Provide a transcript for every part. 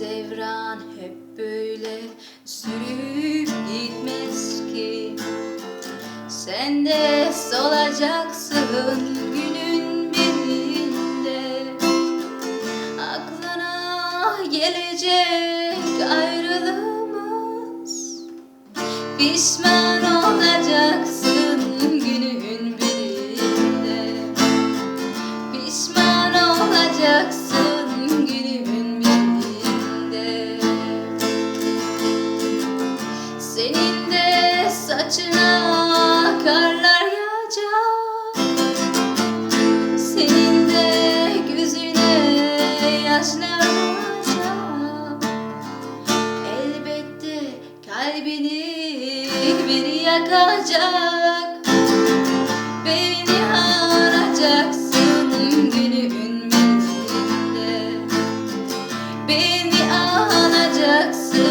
devran hep böyle sürüp gitmez ki. Sen de solacaksın günün birinde. Aklına gelecek ayrılığımız. Pişman yakacak. Beni arayacaksın günün birinde Beni alacaksın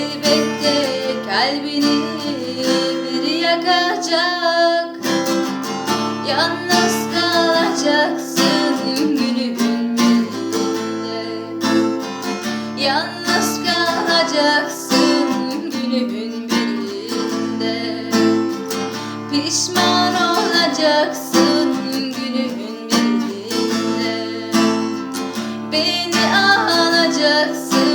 elbette kalbini biri yakacak. Yalnız kalacaksın günün birinde Yalnız kalacaksın günün birinde Pişman olacaksın günün birinde Beni alacaksın